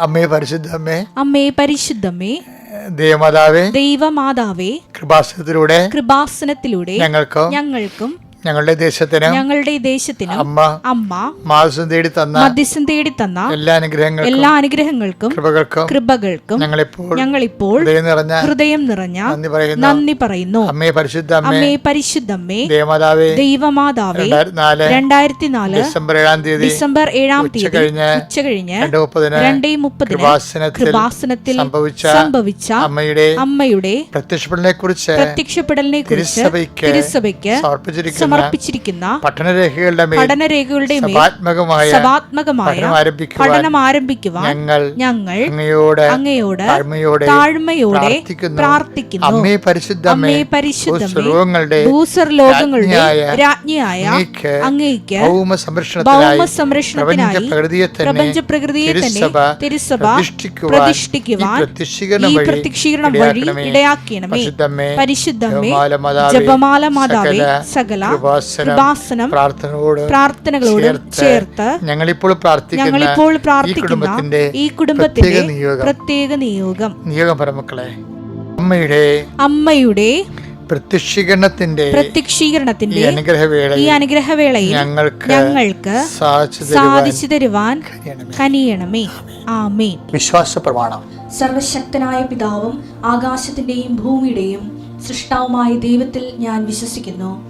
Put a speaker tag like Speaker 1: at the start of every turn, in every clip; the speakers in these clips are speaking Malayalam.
Speaker 1: അമ്മേ പരിശുദ്ധമ്മേ അമ്മേ
Speaker 2: പരിശുദ്ധമേ പരിശുദ്ധമ്മേ
Speaker 1: ദേവമാതാവേ
Speaker 2: ദൈവമാതാവേ
Speaker 1: കൃപാസനത്തിലൂടെ
Speaker 2: കൃപാസനത്തിലൂടെ
Speaker 1: ഞങ്ങൾക്കും
Speaker 2: ഞങ്ങൾക്കും
Speaker 1: ഞങ്ങളുടെ ദേശത്തിന്
Speaker 2: ഞങ്ങളുടെ ദേശത്തിന്
Speaker 1: അമ്മ
Speaker 2: അമ്മ
Speaker 1: മാസം തേടി തന്ന
Speaker 2: മധ്യസ്ഥം തേടി തന്ന
Speaker 1: എല്ലാ അനുഗ്രഹങ്ങൾക്കും
Speaker 2: എല്ലാ അനുഗ്രഹങ്ങൾക്കും
Speaker 1: കൃപകൾക്കും
Speaker 2: കൃപകൾക്കും
Speaker 1: ഞങ്ങളിപ്പോൾ
Speaker 2: ഞങ്ങളിപ്പോൾ
Speaker 1: ഹൃദയം നിറഞ്ഞ
Speaker 2: ഹൃദയം നിറഞ്ഞ
Speaker 1: നന്ദി പറയുന്നു.
Speaker 2: നന്ദി പറയുന്നു.
Speaker 1: അമ്മേ പരിശുദ്ധ അമ്മേ.
Speaker 2: അമ്മേ പരിശുദ്ധമ്മേ.
Speaker 1: ദേവമാതാവേ.
Speaker 2: ദൈവമാതാവേ.
Speaker 1: രണ്ടായിരത്തി നാല് ഡിസംബർ ഏഴാം തീയതി
Speaker 2: ഡിസംബർ ഏഴാം തീയതി ഉച്ച കഴിഞ്ഞ്
Speaker 1: രണ്ട് മുപ്പതിന് കൃപാസനത്തിൽ സംഭവിച്ച
Speaker 2: സംഭവിച്ച
Speaker 1: അമ്മയുടെ
Speaker 2: അമ്മയുടെ
Speaker 1: പ്രത്യക്ഷപ്പെടലിനെ കുറിച്ച്
Speaker 2: പ്രത്യക്ഷപ്പെടലിനെ കുറിച്ച്
Speaker 1: തിരുസഭയ്ക്ക് സമർപ്പിച്ചിരിക്കുന്ന.
Speaker 2: സമർപ്പിച്ചിരിക്കുന്ന
Speaker 1: പഠനരേഖകളുടെ
Speaker 2: പഠനരേഖകളുടെ
Speaker 1: സഭാത്മകമായ പഠനം ആരംഭിക്കുവാൻ ഞങ്ങൾ
Speaker 2: ഞങ്ങൾ
Speaker 1: അങ്ങയോട്
Speaker 2: അങ്ങയോട്
Speaker 1: താഴ്മയോടെ പ്രാർത്ഥിക്കുന്നു. അമ്മേ പരിശുദ്ധ
Speaker 2: അമ്മേ
Speaker 1: ഭൂസ്വലോകങ്ങളുടെ
Speaker 2: ഭൂസർ ലോകങ്ങളുടെ
Speaker 1: രാജ്ഞിയായ അങ്ങേക്ക്
Speaker 2: അങ്ങയ്ക്ക്
Speaker 1: ഭൗമ സംരക്ഷണത്തിനായി പ്രപഞ്ച പ്രകൃതിയെ തന്നെ തിരുസഭ പ്രതിഷ്ഠിക്കുവാൻ ഈ പ്രത്യക്ഷീകരണം വഴി ഇടയാക്കിയണമേ.
Speaker 2: പരിശുദ്ധമേ
Speaker 1: ജപമാല മാതാവേ, സകല കൃപാസനം, പ്രാർത്ഥനയോട്
Speaker 2: പ്രാർത്ഥനകളോട് ചേർത്ത്
Speaker 1: ഞങ്ങളിപ്പോൾ
Speaker 2: ഞങ്ങളിപ്പോൾ പ്രാർത്ഥിക്കുന്ന ഈ കുടുംബത്തിന്റെ
Speaker 1: പ്രത്യേക നിയോഗം.
Speaker 2: നിയോഗം.
Speaker 1: പരമക്കളെ അമ്മയുടെ
Speaker 2: അമ്മയുടെ
Speaker 1: പ്രത്യക്ഷീകരണത്തിന്റെ
Speaker 2: പ്രത്യക്ഷീകരണത്തിന്റെ
Speaker 1: അനുഗ്രഹവേള
Speaker 2: ഈ അനുഗ്രഹവേളയിൽ
Speaker 1: ഞങ്ങൾക്ക്
Speaker 2: ഞങ്ങൾക്ക്
Speaker 1: സാധിച്ചു തരുവാൻ.
Speaker 2: കനിയണമേ. ആമേ
Speaker 1: വിശ്വാസ പ്രമാണം.
Speaker 2: സർവശക്തനായ പിതാവും ആകാശത്തിന്റെയും ഭൂമിയുടെയും സൃഷ്ടാവുമായ ദൈവത്തിൽ ഞാൻ വിശ്വസിക്കുന്നു.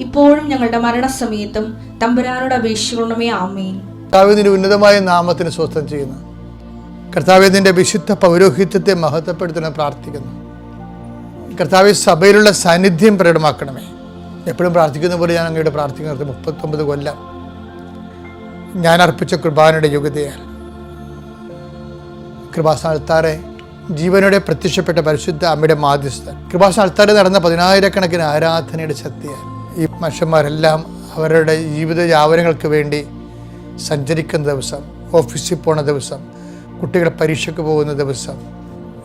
Speaker 2: ഇപ്പോഴും ഞങ്ങളുടെ മരണസമയത്തും തമ്പുരാനോട് അപേക്ഷിക്കണമേ ആമേ
Speaker 1: കർത്താവിന്റെ ഉന്നതമായ നാമത്തിന് സ്വസ്ഥം ചെയ്യുന്നു. കർത്താവിന്റെ വിശുദ്ധ പൗരോഹിത്യത്തെ മഹത്വപ്പെടുത്തണം പ്രാർത്ഥിക്കുന്നു. കർത്താവ് സഭയിലുള്ള സാന്നിധ്യം പ്രകടമാക്കണമേ. എപ്പോഴും പ്രാർത്ഥിക്കുന്ന പോലെ ഞാൻ അങ്ങയുടെ പ്രാർത്ഥിക്കുന്നത് മുപ്പത്തൊമ്പത് കൊല്ലം ഞാൻ അർപ്പിച്ച കുർബാനയുടെ യോഗ്യതയാൽ. കൃപാസ്ഥാനത്താറെ ജീവനോടെ പ്രത്യക്ഷപ്പെട്ട പരിശുദ്ധ അമ്മയുടെ മാധ്യസ്ഥൻ. കൃപാസ്ഥാനത്താറെ നടന്ന പതിനായിരക്കണക്കിന് ആരാധനയുടെ ശക്തിയാൽ. ഈ മനുഷ്യന്മാരെല്ലാം അവരുടെ ജീവിത യാവനങ്ങൾക്ക് വേണ്ടി സഞ്ചരിക്കുന്ന ദിവസം ഓഫീസിൽ പോണ ദിവസം കുട്ടികളെ പരീക്ഷയ്ക്ക് പോകുന്ന ദിവസം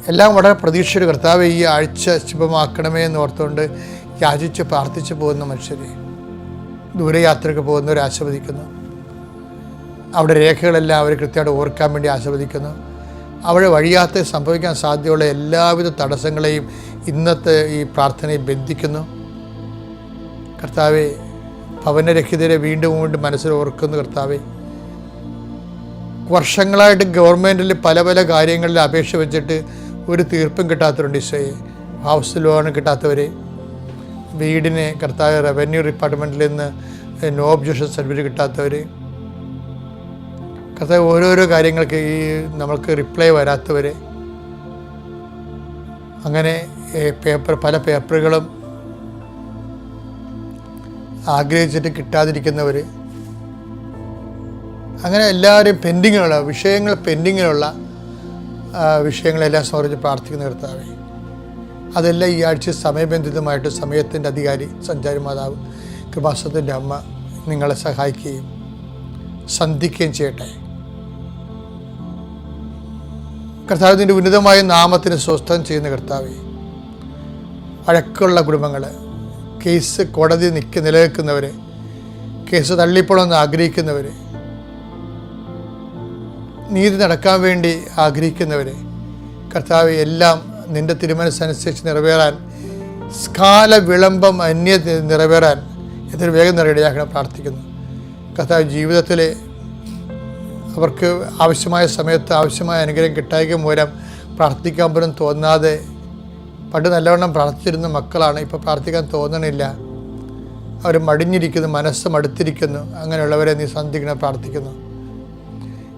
Speaker 1: എല്ലാം വളരെ പ്രതീക്ഷയുടെ കർത്താവ് ഈ ആഴ്ച ശുഭമാക്കണമേ എന്ന് ഓർത്തുകൊണ്ട് യാചിച്ച് പ്രാർത്ഥിച്ച് പോകുന്ന മനുഷ്യരെ ദൂരയാത്രയ്ക്ക് പോകുന്നവരെ ആസ്വദിക്കുന്നു അവിടെ രേഖകളെല്ലാം അവർ കൃത്യമായിട്ട് ഓർക്കാൻ വേണ്ടി ആസ്വദിക്കുന്നു അവിടെ വഴിയാത്ര സംഭവിക്കാൻ സാധ്യതയുള്ള എല്ലാവിധ തടസ്സങ്ങളെയും ഇന്നത്തെ ഈ പ്രാർത്ഥനയെ ബന്ധിക്കുന്നു. കർത്താവെ ഭവനരഹിതരെ വീണ്ടും വീണ്ടും മനസ്സിൽ ഓർക്കുന്നു കർത്താവെ. വർഷങ്ങളായിട്ട് ഗവൺമെന്റിൽ പല പല കാര്യങ്ങളിൽ അപേക്ഷ വെച്ചിട്ട് ഒരു തീർപ്പും കിട്ടാത്തവരുണ്ട് ഈശോയെ. ഹൗസ് ലോൺ കിട്ടാത്തവരെ വീടിന് കർത്താവ് റവന്യൂ ഡിപ്പാർട്ട്മെന്റിൽ നിന്ന് നോ ഒബ്ജക്ഷൻ സർട്ടിഫിക്കറ്റ് കിട്ടാത്തവർ കർത്താവ് ഓരോരോ കാര്യങ്ങൾക്ക് ഈ നമ്മൾക്ക് റിപ്ലൈ വരാത്തവർ അങ്ങനെ പേപ്പർ പല പേപ്പറുകളും ആഗ്രഹിച്ചിട്ട് കിട്ടാതിരിക്കുന്നവർ അങ്ങനെ എല്ലാവരും പെൻഡിങ്ങിലുള്ള വിഷയങ്ങൾ പെൻഡിങ്ങിലുള്ള വിഷയങ്ങളെല്ലാം സമർപ്പിച്ച് പ്രാർത്ഥിക്കുന്ന കർത്താവേ. അതെല്ലാം ഈ ആഴ്ച സമയബന്ധിതമായിട്ട് സമയത്തിന്റെ അധികാരി സഞ്ചാരി മാതാവ് കൃപാസത്തിന്റെ അമ്മ നിങ്ങളെ സഹായിക്കുകയും സന്ധിക്കുകയും ചെയ്യട്ടെ. കർത്താവിന്റെ ഉന്നതമായ നാമത്തിന് സ്വസ്ഥം ചെയ്യുന്ന കർത്താവെ. വഴക്കുള്ള കുടുംബങ്ങൾ കേസ് കോടതി നിൽക്ക് നിലനിൽക്കുന്നവർ കേസ് തള്ളിപ്പോണമെന്ന് ആഗ്രഹിക്കുന്നവർ നീതി നടക്കാൻ വേണ്ടി ആഗ്രഹിക്കുന്നവർ കർത്താവ് എല്ലാം നിന്റെ തിരുമനസ്സനുസരിച്ച് നിറവേറാൻ സ്കാല വിളംബം അന്യ നിറവേറാൻ എത്ര വേഗം നിറയിടയാക്കണം പ്രാർത്ഥിക്കുന്നു. കർത്താവ് ജീവിതത്തിലെ അവർക്ക് ആവശ്യമായ സമയത്ത് ആവശ്യമായ അനുഗ്രഹം കിട്ടായിക മൂലം പ്രാർത്ഥിക്കാൻ പോലും തോന്നാതെ പണ്ട് നല്ലവണ്ണം പ്രാർത്ഥിച്ചിരുന്ന മക്കളാണ് ഇപ്പോൾ പ്രാർത്ഥിക്കാൻ തോന്നണില്ല. അവർ മടിഞ്ഞിരിക്കുന്നു മനസ്സ് മടുത്തിരിക്കുന്നു. അങ്ങനെയുള്ളവരെ നീ സന്ധിക്കണം പ്രാർത്ഥിക്കുന്നു.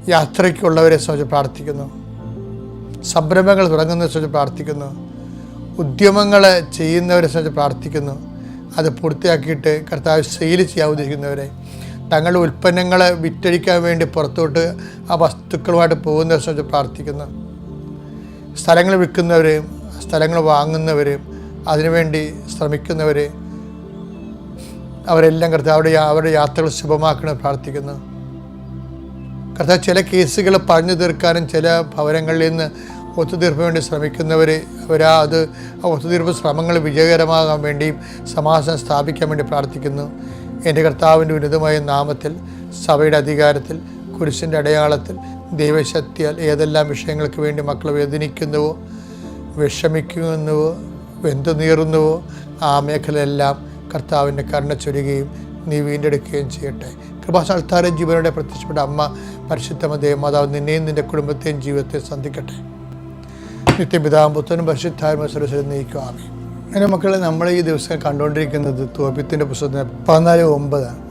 Speaker 1: യാത്രയ്ക്കുള്ളവരെ സംബന്ധിച്ച് പ്രാർത്ഥിക്കുന്നു. സംരംഭങ്ങൾ തുടങ്ങുന്നതിനെ സംബന്ധിച്ച് പ്രാർത്ഥിക്കുന്നു. ഉദ്യമങ്ങൾ ചെയ്യുന്നവരെ സംബന്ധിച്ച് പ്രാർത്ഥിക്കുന്നു. അത് പൂർത്തിയാക്കിയിട്ട് കർത്താവ് സെയിൽ ചെയ്യാൻ ഉദ്ദേശിക്കുന്നവരെ. തങ്ങളുടെ ഉൽപ്പന്നങ്ങൾ വിറ്റഴിക്കാൻ വേണ്ടി പുറത്തോട്ട് ആ വസ്തുക്കളുമായിട്ട് പോകുന്നവരെ സംബന്ധിച്ച് പ്രാർത്ഥിക്കുന്നു. സ്ഥലങ്ങൾ വിൽക്കുന്നവരെയും സ്ഥലങ്ങൾ വാങ്ങുന്നവർ അതിനുവേണ്ടി ശ്രമിക്കുന്നവർ അവരെല്ലാം കർത്താവ് അവരുടെ യാത്രകൾ ശുഭമാക്കണം പ്രാർത്ഥിക്കുന്നു. കർത്താവ് ചില കേസുകൾ പറഞ്ഞു തീർക്കാനും ചില ഭവനങ്ങളിൽ നിന്ന് ഒത്തുതീർപ്പിന് വേണ്ടി ശ്രമിക്കുന്നവർ അവരാ അത് ഒത്തുതീർപ്പ് ശ്രമങ്ങൾ വിജയകരമാകാൻ വേണ്ടിയും സമാധാനം സ്ഥാപിക്കാൻ വേണ്ടി പ്രാർത്ഥിക്കുന്നു. എന്റെ കർത്താവിന്റെ ഉന്നതമായ നാമത്തിൽ സഭയുടെ അധികാരത്തിൽ കുരിശിന്റെ അടയാളത്തിൽ ദൈവശക്തിയാൽ ഏതെല്ലാം വിഷയങ്ങൾക്ക് വേണ്ടി മക്കൾ വേദനിക്കുന്നുവോ വിഷമിക്കുന്നുവോ? വെന്തു നീറുന്നുവോ ആ മേഖലയെല്ലാം കർത്താവിന്റെ കരുണ ചൊരുകയും നീ വീണ്ടെടുക്കുകയും ചെയ്യട്ടെ. കൃപാസാൽത്താരൻ ജീവനോടെ പ്രത്യക്ഷപ്പെട്ട അമ്മ പരിശുദ്ധമതയും മാതാവ് നിന്നെയും നിന്റെ കുടുംബത്തെയും ജീവിതത്തെ സന്ധിക്കട്ടെ പുത്രനും മത്സരം സുരക്ഷ ആമി എന്റെ മക്കളെ നമ്മൾ ഈ ദിവസം കണ്ടുകൊണ്ടിരിക്കുന്നത് തോപ്യത്തിന്റെ പുസ്തകത്തിന് പതിനാല് ഒമ്പതാണ്.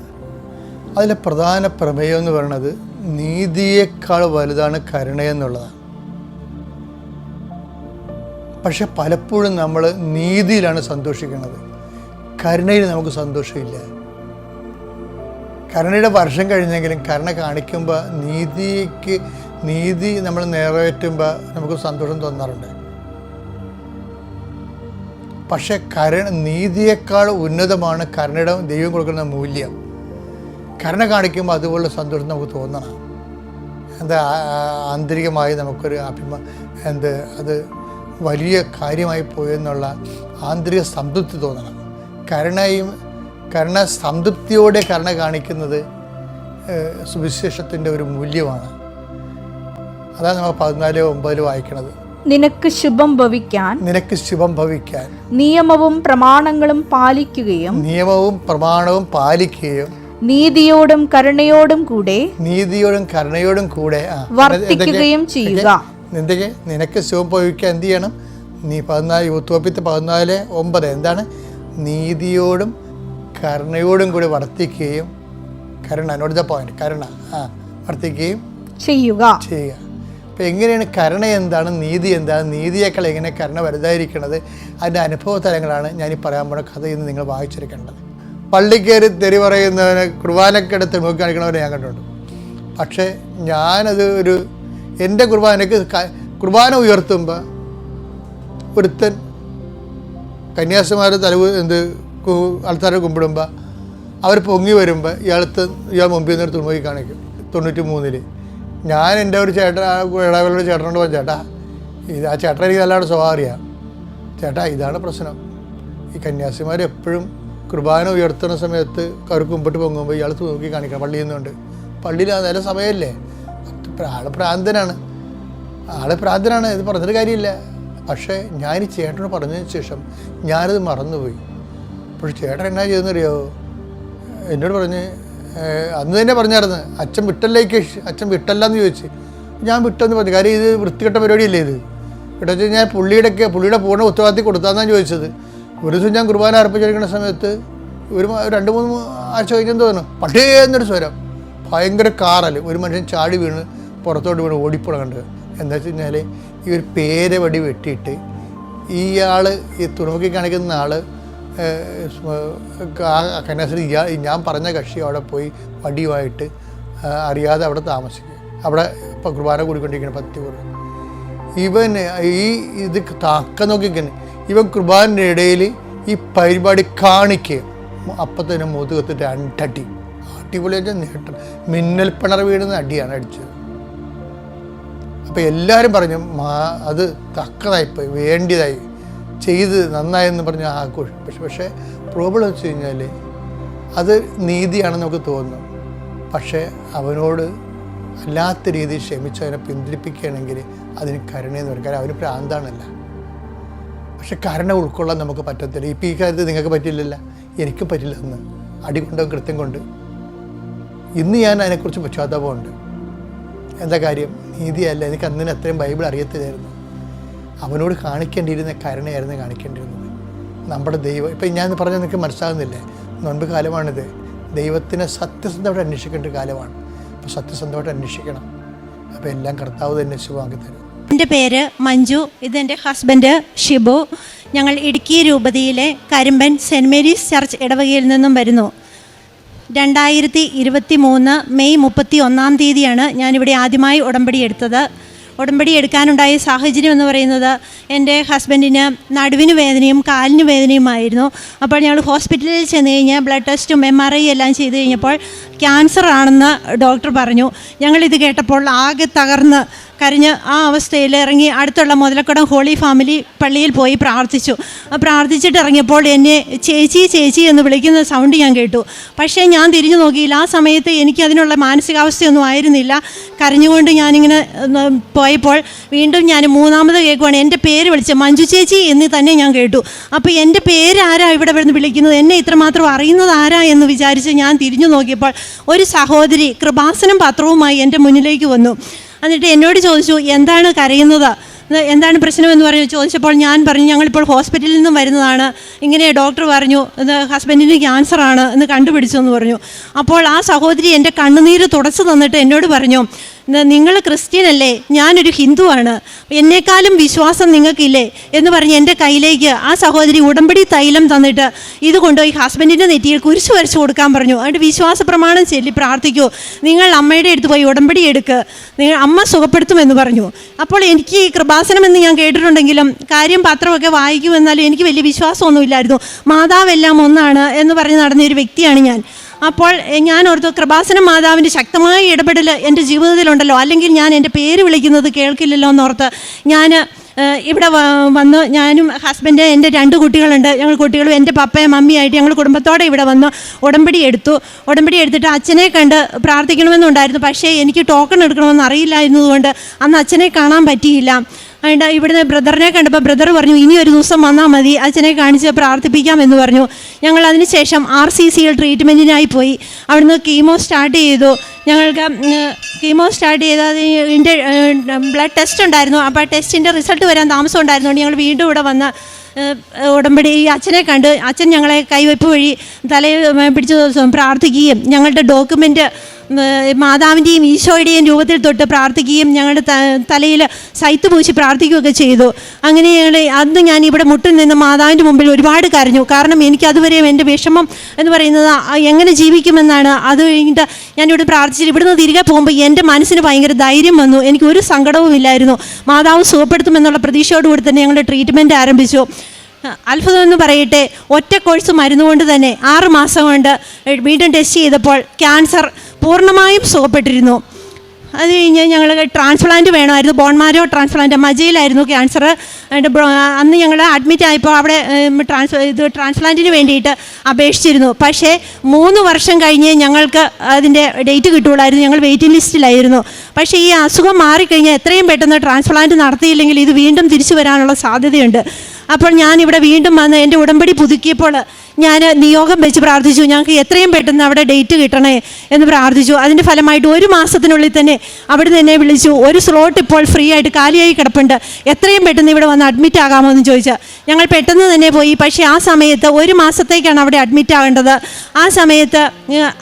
Speaker 1: അതിലെ പ്രധാന പ്രമേയം എന്ന് പറയുന്നത് നീതിയേക്കാൾ വലുതാണ് കരുണയെന്നുള്ളതാണ് പക്ഷെ പലപ്പോഴും നമ്മൾ നീതിയിലാണ് സന്തോഷിക്കുന്നത്. കരുണയിൽ നമുക്ക് സന്തോഷമില്ല. കരുണയുടെ വർഷം കഴിഞ്ഞെങ്കിലും കരുണ കാണിക്കുമ്പോൾ നീതിക്ക് നീതി നമ്മൾ നിറവേറ്റുമ്പോൾ നമുക്ക് സന്തോഷം തോന്നാറുണ്ട്. പക്ഷെ കരുണ നീതിയേക്കാൾ ഉന്നതമാണ് കരുണയുടെ ദൈവം കൊടുക്കുന്ന മൂല്യം. കരുണ കാണിക്കുമ്പോൾ അതുപോലെ സന്തോഷം നമുക്ക് തോന്നണം. എന്താ ആന്തരികമായി നമുക്കൊരു അഭിമ എന്ത് അത് വലിയ കാര്യമായി പോയെന്നുള്ള ആന്തരിക സംതൃപ്തി തോന്നണം. കരുണയും കരുണ സംതൃപ്തിയോടെ കരുണ കാണിക്കുന്നത് സുവിശേഷത്തിന്റെ ഒരു മൂല്യമാണ്. അതാണ് നമ്മൾ പതിനാലോ ഒമ്പതിലോ വായിക്കണത്.
Speaker 3: നിനക്ക് ശുഭം ഭവിക്കാൻ
Speaker 1: നിനക്ക് ശുഭം ഭവിക്കാൻ.
Speaker 3: നിയമവും പ്രമാണങ്ങളും പാലിക്കുകയും
Speaker 1: നിയമവും പ്രമാണവും പാലിക്കുകയും.
Speaker 3: നീതിയോടും കരുണയോടും കൂടെ
Speaker 1: നീതിയോടും കരുണയോടും കൂടെ വർദ്ധിക്കുകയും
Speaker 3: വർത്തിക്കുകയും ചെയ്യുക.
Speaker 1: എന്തൊക്കെ നിനക്ക് ശുഭം ഭവിക്കാൻ എന്ത് ചെയ്യണം? നീ പതിനാല് യൂത്തോപ്യത്ത് പതിനാല് ഒമ്പത്. എന്താണ്? നീതിയോടും കരുണയോടും കൂടി വർത്തിക്കുകയും കരുണ. നോട്ട് ദ പോയിന്റ് കരുണ. ആ വർത്തിക്കുകയും
Speaker 3: ചെയ്യുക.
Speaker 1: ചെയ്യുക. അപ്പോൾ എങ്ങനെയാണ് കരുണ എന്താണ്? നീതി എന്താണ്? നീതിയേക്കാൾ എങ്ങനെ കരുണ വലുതായിരിക്കുന്നത്? അതിന്റെ അനുഭവ തലങ്ങളാണ് ഞാൻ ഈ പറയാൻ പോണ കഥ ഇന്ന് നിങ്ങൾ വായിച്ചെടുക്കേണ്ടത്. പള്ളി കയറി തെറി പറയുന്നവനെ കുർബാനക്കെടുത്ത് നോക്കി കാണിക്കണവരെ ഞാൻ കണ്ടിട്ടുണ്ട്. പക്ഷേ ഞാനത് ഒരു എന്റെ കുർബാനക്ക് കുർബാന ഉയർത്തുമ്പോൾ ഒരുത്തൻ കന്യാസിമാർ തലവ് എന്ത് ആൾക്കാരെ കുമ്പിടുമ്പോൾ അവർ പൊങ്ങി വരുമ്പോൾ ഇയാളത്ത് ഇയാൾ മുമ്പിൽ നിന്ന് തുണി കാണിക്കും. തൊണ്ണൂറ്റി മൂന്നിൽ ഞാൻ എന്റെ ഒരു ചേട്ടൻ ആ ഇടവേളയുടെ ചേട്ടനോട് പറഞ്ഞു ചേട്ടാ ഇത് ആ ചേട്ടൻ എനിക്ക് നല്ലതാണ് സ്വഭാവറിയാം ചേട്ടാ ഇതാണ് പ്രശ്നം. ഈ കന്യാസിമാർ എപ്പോഴും കുർബാന ഉയർത്തുന്ന സമയത്ത് അവർ കുമ്പിട്ട് പൊങ്ങുമ്പോൾ ഇയാൾ നോക്കി കാണിക്കണം. പള്ളിയിൽ നിന്നുണ്ട് പള്ളിയിൽ നല്ല സമയമല്ലേ ആൾ പ്രാന്തനാണ്. ആൾ പ്രാന്തനാണ് ഇത് പറഞ്ഞൊരു കാര്യമില്ല. പക്ഷേ ഞാൻ ഈ ചേട്ടനോട് പറഞ്ഞതിന് ശേഷം ഞാനത് മറന്നുപോയി. അപ്പോൾ ചേട്ടൻ എന്നാ ചെയ്തെന്നറിയോ എന്നോട് പറഞ്ഞ് "ഏഹ്, അന്ന് തന്നെ പറഞ്ഞായിരുന്നു അച്ഛൻ വിട്ടല്ലേക്ക് അച്ഛൻ വിട്ടല്ല എന്ന് ചോദിച്ചു. ഞാൻ വിട്ടെന്ന് പറഞ്ഞു കാര്യം ഇത് വൃത്തികെട്ട പരിപാടിയല്ലേ ഇത്? ഇടച്ച് ഞാൻ പുള്ളിയുടെ ഒക്കെ പുള്ളിയുടെ പൂർണ ഉത്തരവാദിത്തം കൊടുത്താന്നാണ് ചോദിച്ചത്. ഒരു ദിവസം ഞാൻ കുർബാന അർപ്പിച്ചിരിക്കുന്ന സമയത്ത് ഒരു രണ്ട് മൂന്ന് ആഴ്ച കഴിഞ്ഞെന്ന് തോന്നുന്നു പട്ടേ എന്നൊരു സ്വരം. ഭയങ്കര കാറൽ ഒരു മനുഷ്യൻ ചാടി വീണ് പുറത്തോട്ട് വീണ് ഓടിപ്പോണുണ്ട് എന്താ വെച്ച് കഴിഞ്ഞാൽ ഈ ഒരു പേര വടി വെട്ടിയിട്ട് ഇയാൾ ഈ തുറമുഖി കാണിക്കുന്ന ആൾ കന്യാസ്ത്രീ ഇയാൾ ഞാൻ പറഞ്ഞ കക്ഷി അവിടെ പോയി വടിയുമായിട്ട് അറിയാതെ അവിടെ താമസിക്കും. അവിടെ ഇപ്പം കുർബാന കൂടിക്കൊണ്ടിരിക്കണം പത്തി കൂടി ഇവൻ ഈ ഇത് താക്ക നോക്കിക്കണ്. ഇവൻ കുർബാനിന്റെ ഇടയിൽ ഈ പരിപാടി കാണിക്കുകയും അപ്പം തന്നെ മുതുകത്ത് രണ്ടടി. അടിപൊളിയായിട്ട് നേട്ടം. മിന്നൽ പിണർ വീഴുന്ന അടിയാണ് അടിച്ചത്. അപ്പോൾ എല്ലാവരും പറഞ്ഞു മാ അത് തക്കതായിപ്പോയി വേണ്ടിയതായി. ചെയ്ത് നന്നായെന്ന് പറഞ്ഞ് ആഘോഷം പക്ഷെ പക്ഷേ പ്രോബ്ലം വെച്ച് കഴിഞ്ഞാൽ അത് നീതിയാണെന്ന് നമുക്ക് തോന്നും പക്ഷേ അവനോട് അല്ലാത്ത രീതിയിൽ ക്ഷമിച്ച് അവനെ പിന്തിരിപ്പിക്കുകയാണെങ്കിൽ അതിന് കരുണയെന്ന് പറയും. കാരണം അവന് പ്രാന്താണല്ല. പക്ഷെ കരുണ ഉൾക്കൊള്ളാൻ നമുക്ക് പറ്റത്തില്ല. ഇപ്പം ഈ കാര്യത്തിൽ നിങ്ങൾക്ക് പറ്റില്ലല്ല. എനിക്ക് പറ്റില്ല എന്ന് അടികൊണ്ടോ കൃത്യം കൊണ്ട്. ഇന്ന് ഞാൻ അതിനെക്കുറിച്ച് പശ്ചാത്താപമുണ്ട്. എന്താ കാര്യം? നീതിയല്ല. എനിക്ക് അന്നിന് അത്രയും ബൈബിൾ അറിയത്തില്ലായിരുന്നു. അവനോട് കാണിക്കേണ്ടിയിരുന്ന കരുണയായിരുന്നു കാണിക്കേണ്ടിയിരുന്നത്. നമ്മുടെ ദൈവം ഇപ്പം ഞാൻ പറഞ്ഞാൽ നിനക്ക് മനസ്സിലാകുന്നില്ലേ നോൻപ് കാലമാണിത്. ദൈവത്തിനെ സത്യസന്ധമായിട്ട് അന്വേഷിക്കേണ്ട കാലമാണ്. അപ്പോൾ സത്യസന്ധമായിട്ട് അന്വേഷിക്കണം. അപ്പോൾ എല്ലാം കർത്താവ് തന്നെ ശുഭമാക്കി തരും.
Speaker 4: എന്റെ പേര് മഞ്ജു. ഇതെന്റെ ഹസ്ബൻഡ് ഷിബു. ഞങ്ങൾ ഇടുക്കി രൂപതയിലെ കരിമ്പൻ സെന്റ് മേരീസ് ചർച്ച് ഇടവകയിൽ നിന്നും വരുന്നു. രണ്ടായിരത്തി ഇരുപത്തി മൂന്ന് മെയ് മുപ്പത്തി ഒന്നാം തീയതിയാണ് ഞാനിവിടെ ആദ്യമായി ഉടമ്പടി എടുത്തത്. ഉടമ്പടി എടുക്കാനുണ്ടായ സാഹചര്യം എന്ന് പറയുന്നത് എന്റെ ഹസ്ബൻഡിന് നടുവിന് വേദനയും കാലിന് വേദനയുമായിരുന്നു. അപ്പോൾ ഞങ്ങൾ ഹോസ്പിറ്റലിൽ ചെന്ന് കഴിഞ്ഞ് ബ്ലഡ് ടെസ്റ്റും എം ആർ ഐ എല്ലാം ചെയ്ത് കഴിഞ്ഞപ്പോൾ ക്യാൻസർ ആണെന്ന് ഡോക്ടർ പറഞ്ഞു. ഞങ്ങളിത് കേട്ടപ്പോൾ ആകെ തകർന്ന് കരഞ്ഞ് ആ അവസ്ഥയിൽ ഇറങ്ങി അടുത്തുള്ള മുതലക്കുടം ഹോളി ഫാമിലി പള്ളിയിൽ പോയി പ്രാർത്ഥിച്ചു. പ്രാർത്ഥിച്ചിട്ട് ഇറങ്ങിയപ്പോൾ എന്നെ ചേച്ചി ചേച്ചി എന്ന് വിളിക്കുന്ന സൗണ്ട് ഞാൻ കേട്ടു. പക്ഷേ ഞാൻ തിരിഞ്ഞു നോക്കിയില്ല. ആ സമയത്ത് എനിക്ക് അതിനുള്ള മാനസികാവസ്ഥയൊന്നും ആയിരുന്നില്ല. കരഞ്ഞുകൊണ്ട് ഞാനിങ്ങനെ പോയപ്പോൾ വീണ്ടും ഞാൻ മൂന്നാമത് കേൾക്കുവാണ്. എന്റെ പേര് വിളിച്ച് മഞ്ജു ചേച്ചി എന്ന് തന്നെ ഞാൻ കേട്ടു. അപ്പോൾ എന്റെ പേര് ആരാ ഇവിടെ വരുന്ന് വിളിക്കുന്നത്? എന്നെ ഇത്രമാത്രം അറിയുന്നത് ആരാ എന്ന് വിചാരിച്ച് ഞാൻ തിരിഞ്ഞു നോക്കിയപ്പോൾ ഒരു സഹോദരി കൃപാസനം പത്രവുമായി എന്റെ മുന്നിലേക്ക് വന്നു. എന്നിട്ട് എന്നോട് ചോദിച്ചു എന്താണ് കരയുന്നത്? എന്താണ് പ്രശ്നം എന്ന് പറഞ്ഞു ചോദിച്ചപ്പോൾ ഞാൻ പറഞ്ഞു ഞങ്ങളിപ്പോൾ ഹോസ്പിറ്റലിൽ നിന്നും വരുന്നതാണ്. ഇങ്ങനെ ഡോക്ടർ പറഞ്ഞു ഹസ്ബൻഡിന് ക്യാൻസറാണ് എന്ന് കണ്ടുപിടിച്ചു എന്ന് പറഞ്ഞു. അപ്പോൾ ആ സഹോദരി എന്റെ കണ്ണുനീര് തുടച്ചു തന്നിട്ട് എന്നോട് പറഞ്ഞു നിങ്ങൾ ക്രിസ്ത്യൻ അല്ലേ ഞാനൊരു ഹിന്ദുവാണ്. എന്നേക്കാളും വിശ്വാസം നിങ്ങൾക്കില്ലേ? എന്ന് പറഞ്ഞ് എന്റെ കയ്യിലേക്ക് ആ സഹോദരി ഉടമ്പടി തൈലം തന്നിട്ട് ഇത് കൊണ്ടുപോയി ഹസ്ബൻഡിന്റെ നെറ്റിയിൽ കുരിശ് വരച്ചു കൊടുക്കാൻ പറഞ്ഞു. അതിന്റെ വിശ്വാസ പ്രമാണം ചൊല്ലി പ്രാർത്ഥിക്കൂ. നിങ്ങൾ അമ്മയുടെ അടുത്ത് പോയി ഉടമ്പടി എടുക്ക്. നിങ്ങൾ അമ്മ സുഖപ്പെടുത്തുമെന്ന് പറഞ്ഞു. അപ്പോൾ എനിക്ക് കൃപാസനം എന്ന് ഞാൻ കേട്ടിട്ടുണ്ടെങ്കിലും കാര്യം പത്രമൊക്കെ വായിക്കുമെന്നാലും എനിക്ക് വലിയ വിശ്വാസമൊന്നുമില്ലായിരുന്നു. മാതാവെല്ലാം ഒന്നാണ് എന്ന് പറഞ്ഞ് നടന്നൊരു വ്യക്തിയാണ് ഞാൻ. അപ്പോൾ ഞാൻ ഓർത്തു കൃപാസന മാതാവിന്റെ ശക്തമായ ഇടപെടൽ എന്റെ ജീവിതത്തിലുണ്ടല്ലോ. അല്ലെങ്കിൽ ഞാൻ എന്റെ പേര് വിളിക്കുന്നത് കേൾക്കില്ലല്ലോ എന്നോർത്ത് ഞാൻ ഇവിടെ വന്ന് ഞാനും ഹസ്ബൻഡ് എന്റെ രണ്ട് കുട്ടികളുണ്ട്. ഞങ്ങൾ കുട്ടികളും എന്റെ പപ്പയും മമ്മിയായിട്ട് ഞങ്ങൾ കുടുംബത്തോടെ ഇവിടെ വന്നു ഉടമ്പടി എടുത്തു. ഉടമ്പടി എടുത്തിട്ട് അച്ഛനെ കണ്ട് പ്രാർത്ഥിക്കണമെന്നുണ്ടായിരുന്നു. പക്ഷേ എനിക്ക് ടോക്കൺ എടുക്കണമെന്ന് അറിയില്ലായിരുന്നതുകൊണ്ട് അന്ന് അച്ഛനെ കാണാൻ പറ്റിയില്ല. അതുകൊണ്ട് ഇവിടുന്ന് ബ്രദറിനെ കണ്ടപ്പോൾ ബ്രദർ പറഞ്ഞു ഇനി ഒരു ദിവസം വന്നാൽ മതി. അച്ഛനെ കാണിച്ച് പ്രാർത്ഥിപ്പിക്കാം എന്ന് പറഞ്ഞു. ഞങ്ങൾ അതിനുശേഷം ആർ സി സിയിൽ ട്രീറ്റ്മെന്റിനായി പോയി. അവിടുന്ന് കീമോ സ്റ്റാർട്ട് ചെയ്തു. ഞങ്ങൾക്ക് കീമോ സ്റ്റാർട്ട് ചെയ്ത് അതിന്റെ ബ്ലഡ് ടെസ്റ്റ് ഉണ്ടായിരുന്നു. അപ്പോൾ ആ ടെസ്റ്റിന്റെ റിസൾട്ട് വരാൻ താമസം ഉണ്ടായിരുന്നുകൊണ്ട് ഞങ്ങൾ വീണ്ടും ഇവിടെ വന്ന് ഉടമ്പടി ഈ അച്ഛനെ കണ്ട് അച്ഛൻ ഞങ്ങളെ കൈവയ്പ് വഴി തലയിൽ പിടിച്ച് പ്രാർത്ഥിക്കുകയും ഞങ്ങളുടെ ഡോക്യുമെന്റ് മാതാവിന്റെയും ഈശോയുടെയും രൂപത്തിൽ തൊട്ട് പ്രാർത്ഥിക്കുകയും ഞങ്ങളുടെ തലയിൽ സൈത്ത് പൂശി പ്രാർത്ഥിക്കുകയൊക്കെ ചെയ്തു. അങ്ങനെ അന്ന് ഞാൻ ഇവിടെ മുട്ടിൽ നിന്ന് മാതാവിന്റെ മുമ്പിൽ ഒരുപാട് കരഞ്ഞു. കാരണം എനിക്ക് അതുവരെയും എന്റെ വിഷമം എന്ന് പറയുന്നത് എങ്ങനെ ജീവിക്കുമെന്നാണ്. അത് കഴിഞ്ഞിട്ട് ഞാനിവിടെ പ്രാർത്ഥിച്ചിട്ട് ഇവിടുന്ന് തിരികെ പോകുമ്പോൾ എന്റെ മനസ്സിന് ഭയങ്കര ധൈര്യം വന്നു. എനിക്ക് ഒരു സങ്കടവും ഇല്ലായിരുന്നു. മാതാവ് സുഖപ്പെടുത്തുമെന്നുള്ള പ്രതീക്ഷയോടുകൂടി തന്നെ ഞങ്ങളുടെ ട്രീറ്റ്മെന്റ് ആരംഭിച്ചു. അത്ഭുതം എന്ന് പറയട്ടെ ഒറ്റ കോഴ്സ് മരുന്നുകൊണ്ട് തന്നെ ആറ് മാസം കൊണ്ട് വീണ്ടും ടെസ്റ്റ് ചെയ്തപ്പോൾ ക്യാൻസർ പൂർണമായും സുഖപ്പെട്ടിരുന്നു. അത് കഴിഞ്ഞ് ഞങ്ങൾ ട്രാൻസ്പ്ലാന്റ് വേണമായിരുന്നു. ബോൺമാരോ ട്രാൻസ്പ്ലാന്റ് മജയിലായിരുന്നു ക്യാൻസർ അതിന്റെ അന്ന് ഞങ്ങൾ അഡ്മിറ്റ് ആയപ്പോൾ അവിടെ ട്രാൻസ് ഇത് ട്രാൻസ്പ്ലാന്റിന് വേണ്ടിയിട്ട് അപേക്ഷിച്ചിരുന്നു. പക്ഷേ മൂന്ന് വർഷം കഴിഞ്ഞ് ഞങ്ങൾക്ക് അതിന്റെ ഡേറ്റ് കിട്ടുകയുള്ളായിരുന്നു. ഞങ്ങൾ വെയിറ്റിംഗ് ലിസ്റ്റിലായിരുന്നു പക്ഷേ ഈ അസുഖം മാറിക്കഴിഞ്ഞാൽ എത്രയും പെട്ടെന്ന് ട്രാൻസ്പ്ലാന്റ് നടത്തിയില്ലെങ്കിൽ ഇത് വീണ്ടും തിരിച്ചു വരാനുള്ള സാധ്യതയുണ്ട്. അപ്പോൾ ഞാൻ ഇവിടെ വീണ്ടും വന്ന് എന്റെ ഉടമ്പടി പുതുക്കിയപ്പോൾ ഞാൻ നിയോഗം വെച്ച് പ്രാർത്ഥിച്ചു. ഞങ്ങൾക്ക് എത്രയും പെട്ടെന്ന് അവിടെ ഡേറ്റ് കിട്ടണേ എന്ന് പ്രാർത്ഥിച്ചു. അതിന്റെ ഫലമായിട്ട് ഒരു മാസത്തിനുള്ളിൽ തന്നെ അവിടെ എന്നെ വിളിച്ചു. ഒരു സ്ലോട്ട് ഇപ്പോൾ ഫ്രീ ആയിട്ട് കാലിയായി കിടപ്പുണ്ട്. എത്രയും പെട്ടെന്ന് ഇവിടെ വന്ന് അഡ്മിറ്റ് ആകാമോ എന്ന് ചോദിച്ചാൽ ഞങ്ങൾ പെട്ടെന്ന് തന്നെ പോയി. പക്ഷേ ആ സമയത്ത് ഒരു മാസത്തേക്കാണ് അവിടെ അഡ്മിറ്റ് ആകേണ്ടത്. ആ സമയത്ത്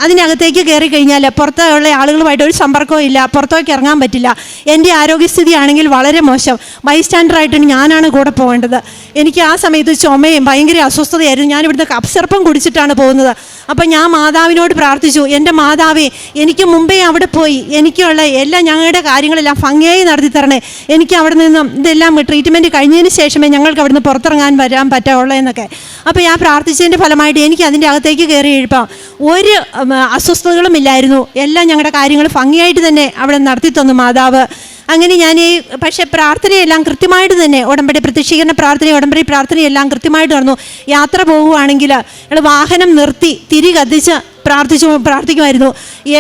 Speaker 4: അതിനകത്തേക്ക് കയറി കഴിഞ്ഞാൽ പുറത്തുള്ള ആളുകളുമായിട്ട് ഒരു സമ്പർക്കവും ഇല്ല. പുറത്തേക്ക് ഇറങ്ങാൻ പറ്റില്ല. എന്റെ ആരോഗ്യസ്ഥിതി ആണെങ്കിൽ വളരെ മോശം. ബൈസ്റ്റാൻഡറായിട്ട് ഞാനാണ് കൂടെ പോകേണ്ടത്. എനിക്ക് ആ സമയത്ത് ചുമയും ഭയങ്കര അസ്വസ്ഥതയായിരുന്നു. ഞാൻ കപ്സിറപ്പം കുടിച്ചിട്ടാണ് പോകുന്നത്. അപ്പം ഞാൻ മാതാവിനോട് പ്രാർത്ഥിച്ചു എന്റെ മാതാവേ എനിക്ക് മുമ്പേ അവിടെ പോയി എനിക്കുള്ള എല്ലാ ഞങ്ങളുടെ കാര്യങ്ങളെല്ലാം ഭംഗിയായി നടത്തി തരണേ. എനിക്ക് അവിടെ നിന്നും ഇതെല്ലാം ട്രീറ്റ്മെന്റ് കഴിഞ്ഞതിന് ശേഷമേ ഞങ്ങൾക്ക് അവിടെ നിന്ന് പുറത്തിറങ്ങാൻ വരാൻ പറ്റുള്ളൂ എന്നൊക്കെ. അപ്പോൾ ഞാൻ പ്രാർത്ഥിച്ചതിന്റെ ഫലമായിട്ട് എനിക്ക് അതിന്റെ അകത്തേക്ക് കയറി എഴുപ്പാം ഒരു അസ്വസ്ഥതകളും ഇല്ലായിരുന്നു. എല്ലാം ഞങ്ങളുടെ കാര്യങ്ങൾ ഭംഗിയായിട്ട് തന്നെ അവിടെ നടത്തി തന്നു മാതാവ്. അങ്ങനെ ഞാൻ ഈ പക്ഷേ പ്രാർത്ഥനയെല്ലാം കൃത്യമായിട്ട് തന്നെ ഉടമ്പടി പ്രതിഷ്ഠീകരണ പ്രാർത്ഥന ഉടമ്പടി പ്രാർത്ഥനയെല്ലാം കൃത്യമായിട്ട് നടന്നു. യാത്ര പോവുകയാണെങ്കിൽ ഞങ്ങൾ വാഹനം നിർത്തി തിരി കത്തിച്ച് പ്രാർത്ഥിച്ചു പ്രാർത്ഥിക്കുമായിരുന്നു.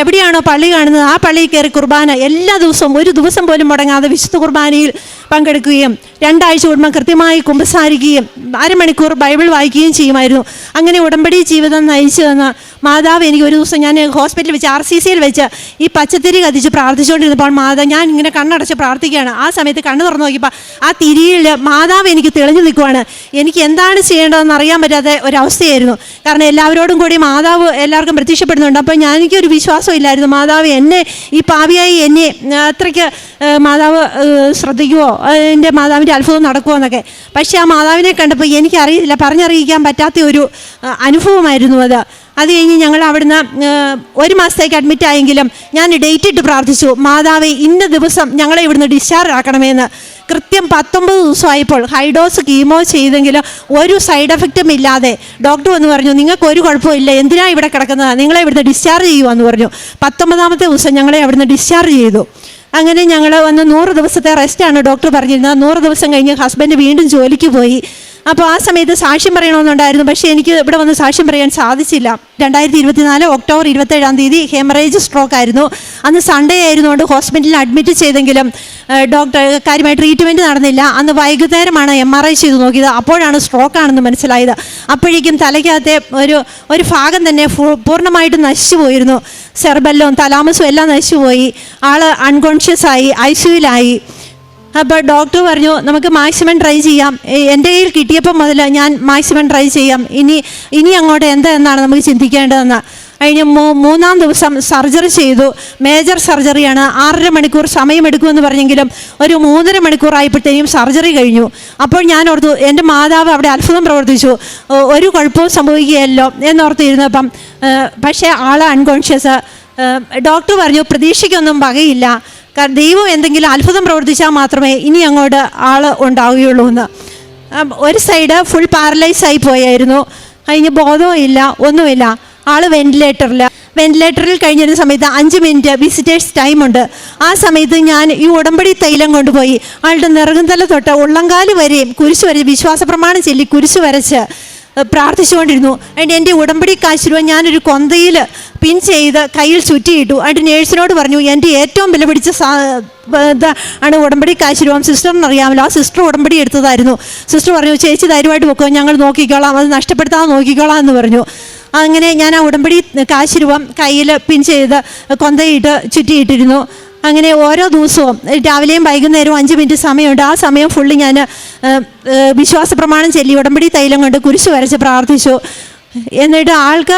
Speaker 4: എവിടെയാണോ പള്ളി കാണുന്നത് ആ പള്ളിയിൽ കയറി കുർബാന എല്ലാ ദിവസവും ഒരു ദിവസം പോലും മുടങ്ങാതെ വിശുദ്ധ കുർബാനയിൽ പങ്കെടുക്കുകയും രണ്ടാഴ്ച കൂടുമ്പോൾ കൃത്യമായി കുമ്പസാരിക്കുകയും അരമണിക്കൂർ ബൈബിൾ വായിക്കുകയും ചെയ്യുമായിരുന്നു. അങ്ങനെ ഉടമ്പടി ജീവിതം നയിച്ചു തന്ന മാതാവ് എനിക്ക് ഒരു ദിവസം ഞാൻ ഹോസ്പിറ്റലിൽ വെച്ച് ആർ സി സിയിൽ വെച്ച് ഈ പച്ചത്തിരി കത്തിച്ച് പ്രാർത്ഥിച്ചുകൊണ്ടിരുന്നപ്പോൾ മാതാവ് ഞാൻ ഇങ്ങനെ കണ്ണടച്ച് പ്രാർത്ഥിക്കുകയാണ്. ആ സമയത്ത് കണ്ണു തുറന്നു നോക്കിയപ്പോൾ ആ തിരിയിൽ മാതാവ് എനിക്ക് തെളിഞ്ഞു നിൽക്കുവാണ്. എനിക്ക് എന്താണ് ചെയ്യേണ്ടതെന്ന് അറിയാൻ പറ്റാത്ത ഒരവസ്ഥയായിരുന്നു കാരണം എല്ലാവരോടും കൂടി മാതാവ് എല്ലാവർക്കും പ്രത്യക്ഷപ്പെടുന്നുണ്ട്. അപ്പോൾ ഞാൻ എനിക്കൊരു വിശ്വാസം ഇല്ലായിരുന്നു. മാതാവ് എന്നെ ഈ പാവിയായി എന്നെ അത്രയ്ക്ക് മാതാവ് ശ്രദ്ധിക്കുമോ എന്റെ മാതാവിന്റെ അത്ഭുതം നടക്കുമോ എന്നൊക്കെ. പക്ഷേ ആ മാതാവിനെ കണ്ടപ്പോൾ എനിക്കറിയില്ല പറഞ്ഞറിയിക്കാൻ പറ്റാത്ത ഒരു അനുഭവമായിരുന്നു അത്. അത് കഴിഞ്ഞ് ഞങ്ങൾ അവിടുന്ന് ഒരു മാസത്തേക്ക് അഡ്മിറ്റ് ആയെങ്കിലും ഞാൻ ഡേറ്റ് ഇട്ട് പ്രാർത്ഥിച്ചു മാതാവെ ഇന്ന ദിവസം ഞങ്ങളെ ഇവിടുന്ന് ഡിസ്ചാർജ് ആക്കണമെന്ന്. കൃത്യം പത്തൊമ്പത് ദിവസമായപ്പോൾ ഹൈഡോസ് കീമോ ചെയ്തെങ്കിലും ഒരു സൈഡ് എഫക്റ്റും ഇല്ലാതെ ഡോക്ടർ വന്ന് പറഞ്ഞു നിങ്ങൾക്ക് ഒരു കുഴപ്പമില്ല എന്തിനാ ഇവിടെ കിടക്കുന്നത്? നിങ്ങളെ ഇവിടുന്ന് ഡിസ്ചാർജ് ചെയ്യുമെന്ന് പറഞ്ഞു. പത്തൊമ്പതാമത്തെ ദിവസം ഞങ്ങളെ അവിടുന്ന് ഡിസ്ചാർജ് ചെയ്തു. അങ്ങനെ ഞങ്ങൾ വന്ന് നൂറ് ദിവസത്തെ റെസ്റ്റാണ് ഡോക്ടർ പറഞ്ഞിരുന്നത്. നൂറ് ദിവസം കഴിഞ്ഞ് ഹസ്ബൻഡ് വീണ്ടും ജോലിക്ക് പോയി. അപ്പോൾ ആ സമയത്ത് സാക്ഷ്യം പറയണമെന്നുണ്ടായിരുന്നു. പക്ഷേ എനിക്ക് ഇവിടെ വന്ന് സാക്ഷ്യം പറയാൻ സാധിച്ചില്ല. രണ്ടായിരത്തി ഇരുപത്തിനാല് ഒക്ടോബർ ഇരുപത്തേഴാം തീയതി ഹെമറേജ് സ്ട്രോക്ക് ആയിരുന്നു. അന്ന് സൺഡേ ആയിരുന്നുകൊണ്ട് ഹോസ്പിറ്റലിൽ അഡ്മിറ്റ് ചെയ്തെങ്കിലും ഡോക്ടർ കാര്യമായി ട്രീറ്റ്മെന്റ് നടന്നില്ല. അന്ന് വൈകുന്നേരമാണ് എം ആർ ഐ ചെയ്ത് നോക്കിയത്. അപ്പോഴാണ് സ്ട്രോക്ക് ആണെന്ന് മനസ്സിലായത്. അപ്പോഴേക്കും തലയ്ക്കകത്തെ ഒരു ഒരു ഭാഗം തന്നെ പൂർണമായിട്ട് നശിച്ചു പോയിരുന്നു. സെർബെല്ലും തലാമസും എല്ലാം നശിച്ചു പോയി. ആൾ അൺകോൺഷ്യസ് ആയി ഐ സിയുലായി അപ്പോൾ ഡോക്ടർ പറഞ്ഞു നമുക്ക് മാക്സിമം ട്രൈ ചെയ്യാം. എന്റെ കയ്യിൽ കിട്ടിയപ്പോൾ മുതൽ ഞാൻ മാക്സിമം ട്രൈ ചെയ്യാം. ഇനി ഇനി അങ്ങോട്ട് എന്താ എന്നാണ് നമുക്ക് ചിന്തിക്കേണ്ടതെന്ന്. കഴിഞ്ഞ മൂ- മൂന്നാം ദിവസം സർജറി ചെയ്തു. മേജർ സർജറിയാണ് ആറര മണിക്കൂർ സമയമെടുക്കുമെന്ന് പറഞ്ഞെങ്കിലും ഒരു മൂന്നര മണിക്കൂർ സർജറി കഴിഞ്ഞു. അപ്പോൾ ഞാൻ ഓർത്തു എന്റെ മാതാവ് അവിടെ അത്ഭുതം പ്രവർത്തിച്ചു. ഒരു കുഴപ്പവും സംഭവിക്കുകയല്ലോ എന്നോർത്തിരുന്നപ്പം പക്ഷേ ആൾ അൺകോൺഷ്യസ് ഡോക്ടർ പറഞ്ഞു പ്രതീക്ഷയ്ക്കൊന്നും വകയില്ല. കാരണം ദൈവം എന്തെങ്കിലും അത്ഭുതം പ്രവർത്തിച്ചാൽ മാത്രമേ ഇനി അങ്ങോട്ട് ആൾ ഉണ്ടാവുകയുള്ളൂ എന്ന്. ഒരു സൈഡ് ഫുൾ പാരലൈസ് ആയി പോയായിരുന്നു. അതിന് ബോധവും ഇല്ല ഒന്നുമില്ല. ആൾ വെന്റിലേറ്ററിൽ വെന്റിലേറ്ററിൽ കഴിഞ്ഞിരുന്ന സമയത്ത് അഞ്ച് മിനിറ്റ് വിസിറ്റേഴ്സ് ടൈമുണ്ട് ആ സമയത്ത് ഞാൻ ഈ ഉടമ്പടി തൈലം കൊണ്ടുപോയി ആളുടെ നിറകുന്തല തൊട്ട് ഉള്ളങ്കാൽ വരെയും കുരിശ് വരച്ച് വിശ്വാസ പ്രമാണം ചൊല്ലി കുരിശ് വരച്ച് പ്രാർത്ഥിച്ചുകൊണ്ടിരുന്നു. അതിന്റെ എന്റെ ഉടമ്പടി കാശുരുവ ഞാനൊരു കൊന്തയിൽ പിൻ ചെയ്ത് കയ്യിൽ ചുറ്റിയിട്ടു. അതിന്റെ നേഴ്സിനോട് പറഞ്ഞു എന്റെ ഏറ്റവും വില പിടിച്ച ആണ് ഉടമ്പടി കാശിരുവാം സിസ്റ്ററിന് അറിയാമല്ലോ ആ സിസ്റ്റർ ഉടമ്പടി എടുത്തതായിരുന്നു. സിസ്റ്റർ പറഞ്ഞു ചേച്ചി ധൈര്യമായിട്ട് വെക്കുക ഞങ്ങൾ നോക്കിക്കോളാം. അത് നഷ്ടപ്പെടുത്താതെ നോക്കിക്കോളാം എന്ന് പറഞ്ഞു. അങ്ങനെ ഞാൻ ആ ഉടമ്പടി കാശിരുവാം കയ്യിൽ പിൻ ചെയ്ത് കൊന്തയിട്ട് ചുറ്റിയിട്ടിരുന്നു. അങ്ങനെ ഓരോ ദിവസവും രാവിലെയും വൈകുന്നേരവും അഞ്ച് മിനിറ്റ് സമയമുണ്ട്. ആ സമയം ഫുള്ള് ഞാൻ വിശ്വാസ പ്രമാണം ചൊല്ലി ഉടമ്പടി തൈലം കൊണ്ട് കുരിശ് വരച്ച് പ്രാർത്ഥിച്ചു. എന്നിട്ട് ആൾക്ക്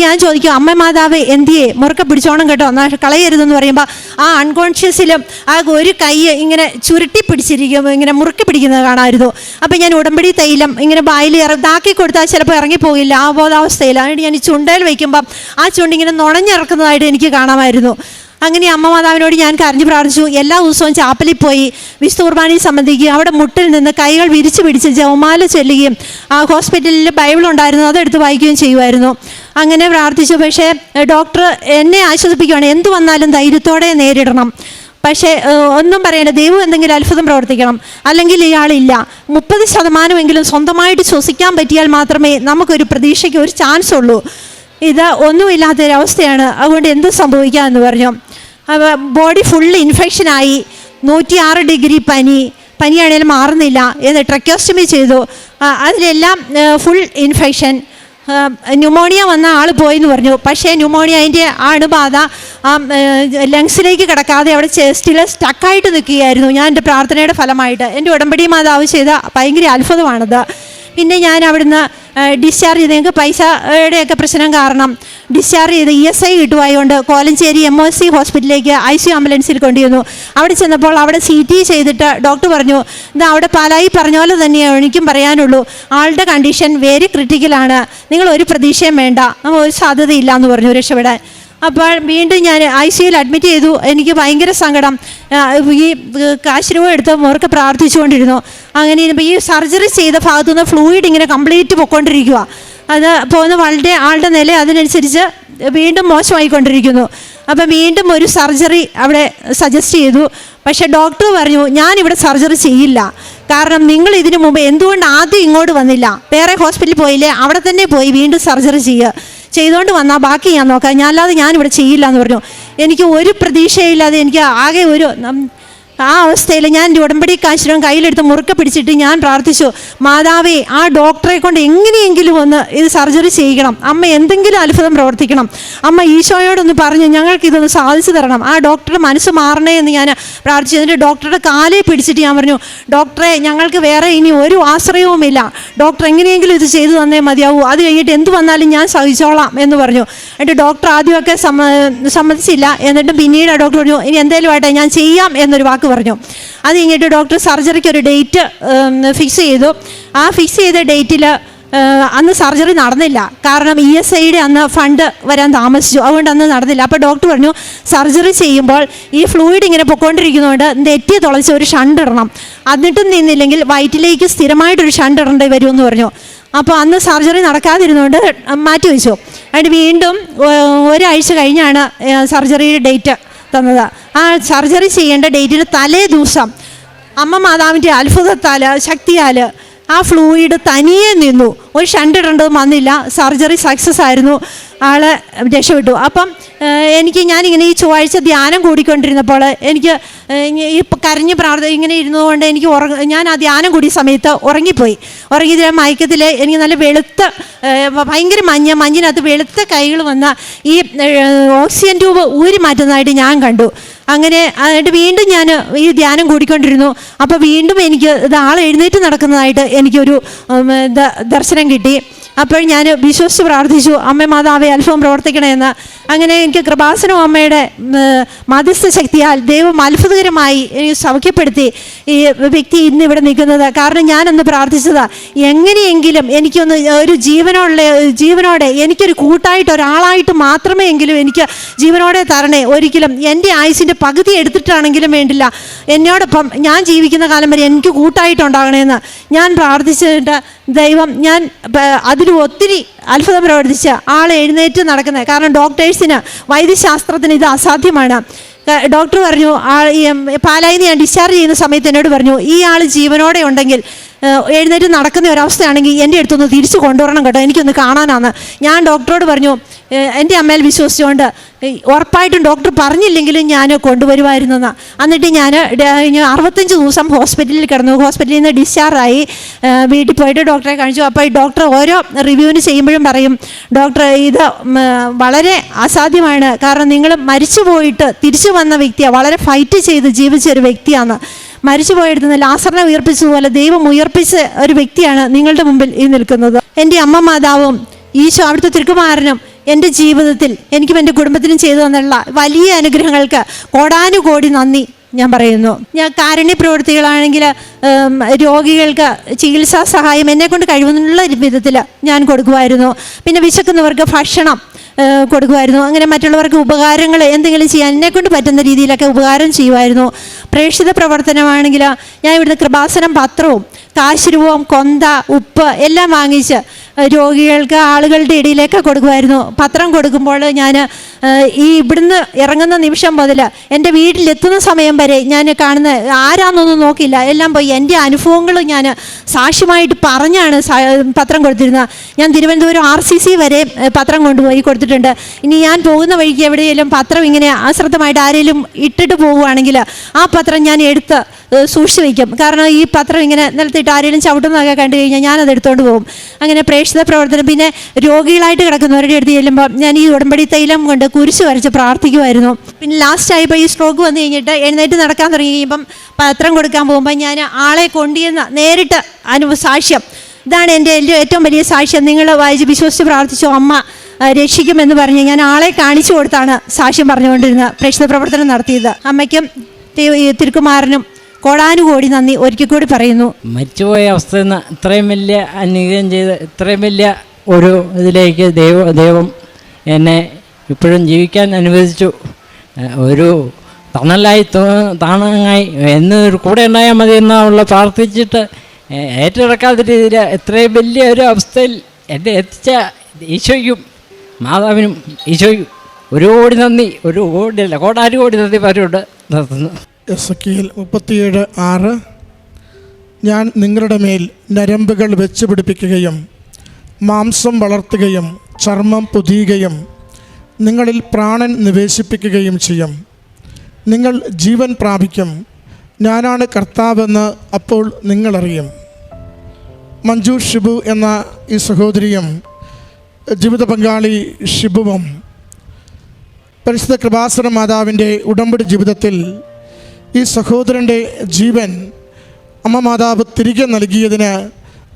Speaker 4: ഞാൻ ചോദിക്കും അമ്മ മാതാവ് എന്തിയെ? മുറുക്ക പിടിച്ചോണം കേട്ടോ കളയരുതെന്ന് പറയുമ്പോൾ ആ അൺകോൺഷ്യസിലും ആ ഒരു കൈ ഇങ്ങനെ ചുരുട്ടി പിടിച്ചിരിക്കും ഇങ്ങനെ മുറുക്കി പിടിക്കുന്നത് കാണാമായിരുന്നു. അപ്പം ഞാൻ ഉടമ്പടി തൈലം ഇങ്ങനെ വായിൽ ഇതാക്കി കൊടുത്താൽ ചിലപ്പോൾ ഇറങ്ങിപ്പോകില്ല ആ ബോധാവസ്ഥയിൽ അതിന് ഞാൻ ഈ ചുണ്ടയിൽ വയ്ക്കുമ്പം ആ ചുണ്ടിങ്ങനെ നുണഞ്ഞിറക്കുന്നതായിട്ട് എനിക്ക് കാണാമായിരുന്നു. അങ്ങനെ അമ്മ മാതാവിനോട് ഞാൻ കരഞ്ഞു പ്രാർത്ഥിച്ചു. എല്ലാ ദിവസവും ചാപ്പലിൽ പോയി വിശുദ്ധ കുർബാനയിൽ സംബന്ധിക്കുകയും അവിടെ മുട്ടിൽ നിന്ന് കൈകൾ വിരിച്ചു പിടിച്ച് ജവമാല ചൊല്ലുകയും ആ ഹോസ്പിറ്റലിൽ ബൈബിൾ ഉണ്ടായിരുന്നു അതെടുത്ത് വായിക്കുകയും ചെയ്യുമായിരുന്നു. അങ്ങനെ പ്രാർത്ഥിച്ചു. പക്ഷേ ഡോക്ടർ എന്നെ ആശ്വസിപ്പിക്കുകയാണ്. എന്തു വന്നാലും ധൈര്യത്തോടെ നേരിടണം. പക്ഷേ ഒന്നും പറയേണ്ട. ദൈവം എന്തെങ്കിലും അത്ഭുതം പ്രവർത്തിക്കണം. അല്ലെങ്കിൽ ഇയാളില്ല. മുപ്പത് ശതമാനമെങ്കിലും സ്വന്തമായിട്ട് ശ്വസിക്കാൻ പറ്റിയാൽ മാത്രമേ നമുക്കൊരു പ്രതീക്ഷയ്ക്ക് ഒരു ചാൻസ് ഉള്ളൂ ഇത് ഒന്നുമില്ലാത്തൊരവസ്ഥയാണ്. അതുകൊണ്ട് എന്ത് സംഭവിക്കാമെന്ന് പറഞ്ഞു. ബോഡി ഫുള്ള് ഇൻഫെക്ഷനായി ആറ് ഡിഗ്രി പനി. പനിയാണേലും മാറുന്നില്ല എന്ന് ട്രക്കോസ്റ്റമി ചെയ്തു. അതിലെല്ലാം ഫുൾ ഇൻഫെക്ഷൻ ന്യൂമോണിയ വന്ന ആൾ പോയി എന്ന് പറഞ്ഞു. പക്ഷേ ന്യൂമോണിയ അതിന്റെ ആ അണുബാധ ആ ലങ്സിലേക്ക് കിടക്കാതെ അവിടെ ചെസ്റ്റിൽ സ്റ്റക്കായിട്ട് നിൽക്കുകയായിരുന്നു. ഞാൻ എന്റെ പ്രാർത്ഥനയുടെ ഫലമായിട്ട്. എന്റെ ഉടമ്പടി മാതാവ് ചെയ്ത ഭയങ്കര അത്ഭുതമാണത്. പിന്നെ ഞാൻ അവിടുന്ന് ഡിസ്ചാർജ് ചെയ്ത് ഞങ്ങൾക്ക് പൈസയുടെയൊക്കെ പ്രശ്നം കാരണം ഡിസ്ചാർജ് ചെയ്ത് ഇ എസ് ഐ കിട്ടുമായതുകൊണ്ട് കോലഞ്ചേരി എം ഒ സി ഹോസ്പിറ്റലിലേക്ക് ഐ സി ആംബുലൻസിൽ കൊണ്ടുവന്നു. അവിടെ ചെന്നപ്പോൾ അവിടെ സി ടി ചെയ്തിട്ട് ഡോക്ടർ പറഞ്ഞു ഇത് അവിടെ പാലായി പറഞ്ഞ പോലെ തന്നെയാണ് എനിക്കും പറയാനുള്ളൂ. ആളുടെ കണ്ടീഷൻ വെരി ക്രിട്ടിക്കലാണ് നിങ്ങൾ ഒരു പ്രതീക്ഷയും വേണ്ട. നമ്മൾ ഒരു സാധ്യതയില്ല എന്ന് പറഞ്ഞു രക്ഷപ്പെടാൻ. അപ്പോൾ വീണ്ടും ഞാൻ ഐ സിയിൽ അഡ്മിറ്റ് ചെയ്തു. എനിക്ക് ഭയങ്കര സങ്കടം. ഈ കാശ് രൂപ എടുത്ത് മുറുക്കെ പ്രാർത്ഥിച്ചുകൊണ്ടിരുന്നു. അങ്ങനെ ഇപ്പോൾ ഈ സർജറി ചെയ്ത ഭാഗത്തുനിന്ന് ഫ്ലൂയിഡ് ഇങ്ങനെ കംപ്ലീറ്റ് പൊയ്ക്കൊണ്ടിരിക്കുക അത് പോകുന്ന വളരെ ആളുടെ നില അതിനനുസരിച്ച് വീണ്ടും മോശമായിക്കൊണ്ടിരിക്കുന്നു. അപ്പം വീണ്ടും ഒരു സർജറി അവിടെ സജസ്റ്റ് ചെയ്തു. പക്ഷേ ഡോക്ടർ പറഞ്ഞു ഞാനിവിടെ സർജറി ചെയ്യില്ല. കാരണം നിങ്ങൾ ഇതിനു മുമ്പ് എന്തുകൊണ്ട് ആദ്യം ഇങ്ങോട്ട് വന്നില്ല? വേറെ ഹോസ്പിറ്റലിൽ പോയില്ലേ? അവിടെ തന്നെ പോയി വീണ്ടും സർജറി ചെയ്യുക. ചെയ്തുകൊണ്ട് വന്നാൽ ബാക്കി ഞാൻ നോക്കാം. ഞാൻ അല്ലാതെ ഞാനിവിടെ ചെയ്യില്ല എന്ന് പറഞ്ഞു. എനിക്ക് ഒരു പ്രതീക്ഷയില്ലാതെ എനിക്ക് ആകെ ഒരു ആ അവസ്ഥയിൽ ഞാൻ എന്റെ ഉടമ്പടി കാശ്രം കയ്യിലെടുത്ത് മുറുക്കെ പിടിച്ചിട്ട് ഞാൻ പ്രാർത്ഥിച്ചു മാതാവേ ആ ഡോക്ടറെ കൊണ്ട് എങ്ങനെയെങ്കിലും ഒന്ന് ഇത് സർജറി ചെയ്യണം അമ്മ എന്തെങ്കിലും അത്ഭുതം പ്രവർത്തിക്കണം. അമ്മ ഈശോയോടൊന്ന് പറഞ്ഞ് ഞങ്ങൾക്ക് ഇതൊന്ന് സാധിച്ചു തരണം. ആ ഡോക്ടറുടെ മനസ്സ് മാറണേ എന്ന് ഞാൻ പ്രാർത്ഥിച്ചു. എന്നിട്ട് ഡോക്ടറുടെ കാലെ പിടിച്ചിട്ട് ഞാൻ പറഞ്ഞു ഡോക്ടറെ ഞങ്ങൾക്ക് വേറെ ഇനി ഒരു ആശ്രയവുമില്ല ഡോക്ടർ എങ്ങനെയെങ്കിലും ഇത് ചെയ്തു തന്നേ മതിയാവൂ. അത് കഴിഞ്ഞിട്ട് എന്ത് വന്നാലും ഞാൻ സഹിച്ചോളാം എന്ന് പറഞ്ഞു. എന്നിട്ട് ഡോക്ടർ ആദ്യമൊക്കെ സമ്മ സമ്മതിച്ചില്ല. എന്നിട്ട് പിന്നീട് ആ ഡോക്ടർ പറഞ്ഞു ഇനി എന്തായാലും ആട്ടെ ഞാൻ ചെയ്യാം എന്നൊരു വാക്ക് പറഞ്ഞു. അത് കഴിഞ്ഞിട്ട് ഡോക്ടർ സർജറിക്ക് ഒരു ഡേറ്റ് ഫിക്സ് ചെയ്തു. ആ ഫിക്സ് ചെയ്ത ഡേറ്റിൽ അന്ന് സർജറി നടന്നില്ല. കാരണം ഇ എസ് ഐയുടെ അന്ന് ഫണ്ട് വരാൻ താമസിച്ചു. അതുകൊണ്ട് അന്ന് നടന്നില്ല. അപ്പോൾ ഡോക്ടർ പറഞ്ഞു സർജറി ചെയ്യുമ്പോൾ ഈ ഫ്ലൂയിഡ് ഇങ്ങനെ പൊക്കോണ്ടിരിക്കുന്നതുകൊണ്ട് നെറ്റി തുളച്ച് ഒരു ഷണ്ട് ഇടണം. എന്നിട്ടും നിന്നില്ലെങ്കിൽ വയറ്റിലേക്ക് സ്ഥിരമായിട്ടൊരു ഷണ്ട് ഇടേണ്ടി വരുമെന്ന് പറഞ്ഞു. അപ്പോൾ അന്ന് സർജറി നടക്കാതിരുന്നുകൊണ്ട് മാറ്റി വെച്ചു. അതിന് വീണ്ടും ഒരാഴ്ച കഴിഞ്ഞാണ് സർജറിയുടെ ഡേറ്റ് തന്നത്. ആ സർജറി ചെയ്യേണ്ട ഡേറ്റിന് തലേ ദിവസം അമ്മ മാതാവിന്റെ അത്ഭുതത്താൽ ശക്തിയാൽ ആ ഫ്ലൂയിഡ് തനിയെ നിന്നു. ഒരു ഷണ്ടിടേണ്ടതും വന്നില്ല. സർജറി സക്സസ് ആയിരുന്നു. ആൾ രക്ഷപ്പെട്ടു. അപ്പം എനിക്ക് ഞാനിങ്ങനെ ഈ ചൊവ്വാഴ്ച ധ്യാനം കൂടിക്കൊണ്ടിരുന്നപ്പോൾ എനിക്ക് ഈ കരഞ്ഞ് പ്രാർത്ഥന ഇങ്ങനെ ഇരുന്നതുകൊണ്ട് എനിക്ക് ഉറങ്ങ ഞാൻ ആ ധ്യാനം കൂടിയ സമയത്ത് ഉറങ്ങിപ്പോയി. ഉറങ്ങിയ മയക്കത്തിൽ എനിക്ക് നല്ല വെളുത്ത ഭയങ്കര മഞ്ഞ മഞ്ഞിനകത്ത് വെളുത്ത കൈകൾ വന്ന ഈ ഓക്സിജൻ ട്യൂബ് ഊരി മാറ്റുന്നതായിട്ട് ഞാൻ കണ്ടു. അങ്ങനെ എന്നിട്ട് വീണ്ടും ഞാൻ ഈ ധ്യാനം കൂടിക്കൊണ്ടിരുന്നു. അപ്പോൾ വീണ്ടും എനിക്ക് ഇത് ആൾ എഴുന്നേറ്റ് നടക്കുന്നതായിട്ട് എനിക്കൊരു ദർശനം കിട്ടി. അപ്പോൾ ഞാൻ വിശ്വസിച്ച് പ്രാർത്ഥിച്ചു അമ്മ മാതാവെ അത്ഭുതം പ്രവർത്തിക്കണമെന്ന് അങ്ങനെ എനിക്ക് കൃപാസനം അമ്മയുടെ മധ്യസ്ഥ ശക്തിയാൽ ദൈവം അത്ഭുതകരമായി എനിക്ക് സൗഖ്യപ്പെടുത്തി ഈ വ്യക്തി ഇന്ന് ഇവിടെ നിൽക്കുന്നത്. കാരണം ഞാനൊന്ന് പ്രാർത്ഥിച്ചതാ എങ്ങനെയെങ്കിലും എനിക്കൊന്ന് ഒരു ജീവനോടെ ജീവനോടെ എനിക്കൊരു കൂട്ടായിട്ട് ഒരാളായിട്ട് മാത്രമേ എങ്കിലും എനിക്ക് ജീവനോടെ തരണേ. ഒരിക്കലും എന്റെ ആയുസിന്റെ പകുതി എടുത്തിട്ടാണെങ്കിലും വേണ്ടില്ല. എന്നോടൊപ്പം ഞാൻ ജീവിക്കുന്ന കാലം വരെ എനിക്ക് കൂട്ടായിട്ടുണ്ടാകണമെന്ന് ഞാൻ പ്രാർത്ഥിച്ചിട്ട് ദൈവം ഞാൻ പ- അതിലും ഒത്തിരി അത്ഭുതം പ്രവർത്തിച്ച ആൾ എഴുന്നേറ്റ് നടക്കുന്നത്. കാരണം ഡോക്ടേഴ്സിന് വൈദ്യശാസ്ത്രത്തിന് ഇത് അസാധ്യമാണ്. ഡോക്ടർ പറഞ്ഞു ആ പാലായിൽ ഞാൻ ഡിസ്ചാർജ് ചെയ്യുന്ന സമയത്ത് എന്നോട് പറഞ്ഞു ഈ ആൾ ജീവനോടെ ഉണ്ടെങ്കിൽ എഴുന്നേറ്റ് നടക്കുന്ന ഒരവസ്ഥയാണെങ്കിൽ എന്റെ അടുത്തൊന്ന് തിരിച്ചു കൊണ്ടുവരണം കേട്ടോ. എനിക്കൊന്ന് കാണാനാണ്. ഞാൻ ഡോക്ടറോട് പറഞ്ഞു എന്റെ അമ്മയിൽ വിശ്വസിച്ചുകൊണ്ട് ഉറപ്പായിട്ടും ഡോക്ടർ പറഞ്ഞില്ലെങ്കിലും ഞാൻ കൊണ്ടുവരുമായിരുന്നെന്ന്. എന്നിട്ട് ഞാൻ അറുപത്തഞ്ച് ദിവസം ഹോസ്പിറ്റലിൽ കിടന്നു. ഹോസ്പിറ്റലിൽ നിന്ന് ഡിസ്ചാർജായി. വീട്ടിൽ പോയിട്ട് ഡോക്ടറെ കാണിച്ചു. അപ്പോൾ ഈ ഡോക്ടർ ഓരോ റിവ്യൂവിന് ചെയ്യുമ്പോഴും പറയും ഡോക്ടർ ഇത് വളരെ അസാധ്യമാണ്. കാരണം നിങ്ങൾ മരിച്ചു പോയിട്ട് തിരിച്ചു വന്ന വ്യക്തിയാണ് വളരെ ഫൈറ്റ് ചെയ്ത് ജീവിച്ച ഒരു വ്യക്തിയാണ് മരിച്ചു പോയെടുത്തുന്ന ലാസറിനെ ഉയർപ്പിച്ചതുപോലെ ദൈവം ഉയർപ്പിച്ച ഒരു വ്യക്തിയാണ് നിങ്ങളുടെ മുമ്പിൽ ഈ നിൽക്കുന്നത്. എന്റെ അമ്മ മാതാവും ഈശോ അവിടുത്തെ തിരുക്കുമാരനും എന്റെ ജീവിതത്തിൽ എനിക്കും എന്റെ കുടുംബത്തിനും ചെയ്തു തന്നുള്ള വലിയ അനുഗ്രഹങ്ങൾക്ക് കോടാനുകോടി നന്ദി. ഞാൻ പറയുന്നു ഞാൻ കാരുണ്യ പ്രവൃത്തികളാണെങ്കിൽ രോഗികൾക്ക് ചികിത്സാ സഹായം എന്നെക്കൊണ്ട് കഴിവുന്നുള്ള വിധത്തിൽ ഞാൻ കൊടുക്കുമായിരുന്നു. പിന്നെ വിശക്കുന്നവർക്ക് ഭക്ഷണം കൊടുക്കുമായിരുന്നു. അങ്ങനെ മറ്റുള്ളവർക്ക് ഉപകാരങ്ങൾ എന്തെങ്കിലും ചെയ്യാൻ എന്നെക്കൊണ്ട് പറ്റുന്ന രീതിയിലൊക്കെ ഉപകാരം ചെയ്യുമായിരുന്നു. പ്രേക്ഷിത പ്രവർത്തനമാണെങ്കിൽ ഞാൻ ഇവിടുത്തെ കൃപാസനം പത്രവും കാശുരൂപം കൊന്ത ഉപ്പ് എല്ലാം വാങ്ങിച്ച് രോഗികൾക്ക് ആളുകളുടെ ഇടയിലേക്ക് കൊടുക്കുമായിരുന്നു. പത്രം കൊടുക്കുമ്പോൾ ഞാൻ ഈ ഇവിടുന്ന് ഇറങ്ങുന്ന നിമിഷം മുതൽ എന്റെ വീട്ടിലെത്തുന്ന സമയം വരെ ഞാൻ കാണുന്ന ആരാന്നൊന്നും നോക്കില്ല എല്ലാം പോയി. എന്റെ അനുഭവങ്ങൾ ഞാൻ സാക്ഷ്യമായിട്ട് പറഞ്ഞാണ് പത്രം കൊടുത്തിരുന്നത്. ഞാൻ തിരുവനന്തപുരം ആർ സി സി വരെ പത്രം കൊണ്ടുപോയി കൊടുത്തിട്ടുണ്ട്. ഇനി ഞാൻ പോകുന്ന വഴിക്ക് എവിടെയെങ്കിലും പത്രം ഇങ്ങനെ അശ്രദ്ധമായിട്ട് ആരെങ്കിലും ഇട്ടിട്ട് പോവുകയാണെങ്കിൽ ആ പത്രം ഞാൻ എടുത്ത് സൂക്ഷിച്ചു വയ്ക്കും. കാരണം ഈ പത്രം ഇങ്ങനെ നിലത്തിട്ട് ആരെങ്കിലും ചവിട്ടുന്നതൊക്കെ കണ്ടു കഴിഞ്ഞാൽ ഞാനത് എടുത്തുകൊണ്ട് പോകും. അങ്ങനെ പ്രേക്ഷിത പ്രവർത്തനം. പിന്നെ രോഗികളായിട്ട് കിടക്കുന്നവരുടെ അടുത്ത് ചെല്ലുമ്പോൾ ഞാൻ ഈ ഉടമ്പടി തൈലം കൊണ്ട് കുരിശ് വരച്ച് പ്രാർത്ഥിക്കുമായിരുന്നു. പിന്നെ ലാസ്റ്റ് ആയപ്പോൾ ഈ സ്ട്രോക്ക് വന്നു കഴിഞ്ഞിട്ട് എഴുന്നേറ്റ് നടക്കാൻ തുടങ്ങി. കഴിയുമ്പം പത്രം കൊടുക്കാൻ പോകുമ്പോൾ ഞാൻ ആളെ കൊണ്ടുവന്ന നേരിട്ട് അനുഭവ സാക്ഷ്യം. ഇതാണ് എന്റെ ഏറ്റവും വലിയ സാക്ഷ്യം. നിങ്ങൾ വായിച്ച് വിശ്വസിച്ച് പ്രാർത്ഥിച്ചു അമ്മ രക്ഷിക്കുമെന്ന് പറഞ്ഞ് ഞാൻ ആളെ കാണിച്ചു കൊടുത്താണ് സാക്ഷ്യം പറഞ്ഞുകൊണ്ടിരുന്നത് പ്രേക്ഷിത പ്രവർത്തനം നടത്തിയത്. അമ്മയ്ക്കും തിരുക്കുമാറിനും കോടാനുകോടി നന്ദി. ഒരിക്കൽ കൂടി പറയുന്നു.
Speaker 5: മരിച്ചുപോയ അവസ്ഥയിൽ ഇത്രയും വലിയ അനുഗ്രഹം ചെയ്ത് ഇത്രയും വലിയ ഒരു ഇതിലേക്ക് ദൈവ ദൈവം എന്നെ ഇപ്പോഴും ജീവിക്കാൻ അനുവദിച്ചു. ഒരു തണലായി താണങ്ങായി എന്ന് കൂടെ ഉണ്ടായാൽ മതി എന്നുള്ള പ്രാർത്ഥിച്ചിട്ട് ഏറ്റെടുക്കാത്ത രീതിയിൽ ഇത്രയും വലിയ ഒരു അവസ്ഥയിൽ എന്നെ എത്തിച്ച ഈശോയ്ക്കും മാതാവിനും ഈശോയ്ക്കും ഒരു കോടി നന്ദി ഒരു കോടിയല്ല കോടാനും കോടി നന്ദി പറഞ്ഞുകൊണ്ട് നിർത്തുന്നു.
Speaker 6: എസ് കെയിൽ മുപ്പത്തിയേഴ് ആറ്. ഞാൻ നിങ്ങളുടെ മേൽ നരമ്പുകൾ വെച്ച് പിടിപ്പിക്കുകയും മാംസം വളർത്തുകയും ചർമ്മം പുതിയുകയും നിങ്ങളിൽ പ്രാണൻ നിവേശിപ്പിക്കുകയും ചെയ്യും. നിങ്ങൾ ജീവൻ പ്രാപിക്കും. ഞാനാണ് കർത്താവെന്ന് അപ്പോൾ നിങ്ങളറിയും. മഞ്ജു ഷിബു എന്ന ഈ സഹോദരിയും ജീവിത പങ്കാളി ഷിബുവും പരിശുദ്ധ കൃപാസന മാതാവിന്റെ ഉടമ്പടി ജീവിതത്തിൽ ഈ സഹോദരന്റെ ജീവൻ അമ്മ മാതാവ് തിരികെ നൽകിയതിന്